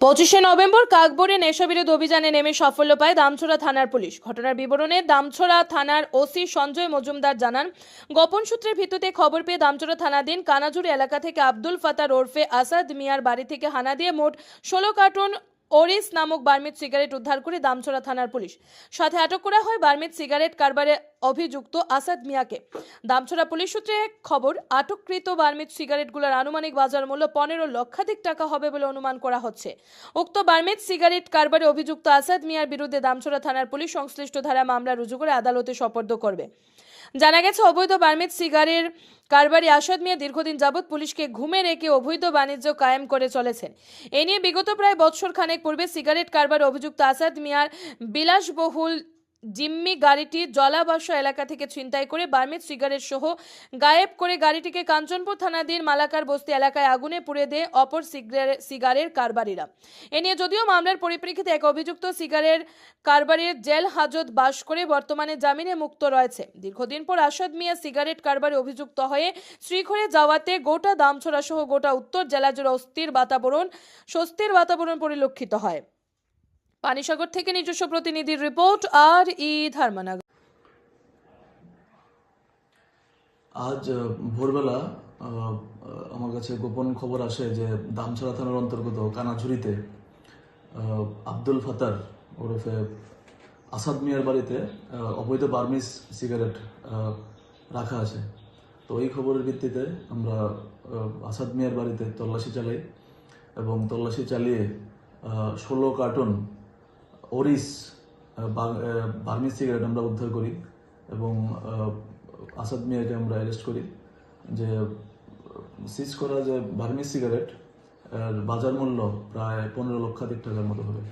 পঁচিশে নভেম্বর কাকবরে নেশাবিরোধ অভিযানে নেমে সাফল্য পায় দামছড়া থানার পুলিশ। ঘটনার বিবরণে দামছড়া থানার ওসি সঞ্জয় মজুমদার জানান, গোপন সূত্রের ভিত্তিতে খবর পেয়ে দামছড়া থানাধীন কানাজুর এলাকা থেকে আব্দুল ফাতার ওরফে আসাদ মিয়ার বাড়ি থেকে হানা দিয়ে মোট ষোলো কার্টুন ওরিস নামক বার্মিদ সিগারেট উদ্ধার করে দামছড়া থানার পুলিশ। সাথে আটক করা হয় বার্মিদ সিগারেট কারবারে অভিযুক্ত আসাদ মিয়াকে। দামছড়া পুলিশ সূত্রে খবর, আটককৃত বার্মিদ সিগারেটগুলোর আনুমানিক বাজার মূল্য পনেরো লক্ষাধিক টাকা হবে বলে অনুমান করা হচ্ছে। উক্ত বার্মিদ সিগারেট কারবারে অভিযুক্ত আসাদ মিয়ার বিরুদ্ধে দামছড়া থানার পুলিশ সংশ্লিষ্ট ধারা মামলা রুজু করে আদালতে সোপর্দ করবে। জানা গেছে, অবৈধ বার্মিদ সিগারের কারবারি আসাদ মিয়া দীর্ঘদিন যাবৎ পুলিশকে ঘুমে রেখে অবৈধ বাণিজ্য কায়েম করে চলেছেন। এ নিয়ে বিগত প্রায় বৎসর খানেক পূর্বে সিগারেট কারবার অভিযুক্ত আসাদ মিয়ার বিলাসবহুল জিম্মি গাড়িটি জলাবাসা এলাকা থেকে ছিনতাই করে বার্মিদ সিগারেট সহ গায়েব করে গাড়িটিকে কাঞ্চনপুর থানাধীন মালাকার বস্তি এলাকায় আগুনে পুড়ে দেয় অপর সিগারে- সিগারের কারবারিরা। এ নিয়ে যদিও মামলার পরিপ্রেক্ষিতে এক অভিযুক্ত সিগারের কারবারির জেল হাজত বাস করে বর্তমানে জামিনে মুক্ত রয়েছে। দীর্ঘদিন পর আসাদ মিয়া সিগারেট কারবারে অভিযুক্ত হয়ে শ্রীঘরে যাওয়াতে গোটা দামছড়া সহ গোটা উত্তর জেলা জুড়ে অস্থির বাতাবরণ স্বস্তির বাতাবরণ পরিলক্ষিত হয়। পানিসাগর থেকে নিজস্ব প্রতিনিধির রিপোর্ট আর ই ধর্মনগর। আজ ভোরবেলা আমার কাছে গোপন খবর আসে যে দামছড়া থানার অন্তর্গত কানাঝুরিতে আব্দুল ফাতার ওরফে আসাদ মিয়ার বাড়িতে অবৈধ বার্মিস সিগারেট রাখা আছে। তো এই খবরের ভিত্তিতে আমরা আসাদ মিয়ার বাড়িতে তল্লাশি চালাই এবং তল্লাশি চালিয়ে ষোলো কার্টুন ওরিস বার্মিস সিগারেট আমরা উদ্ধার করি এবং আসাদ মিয়াকে আমরা অ্যারেস্ট করি যে সিজ করা যে বার্মিস সিগারেট বাজার মূল্য প্রায় পনেরো লক্ষাধিক টাকার মতো হবে।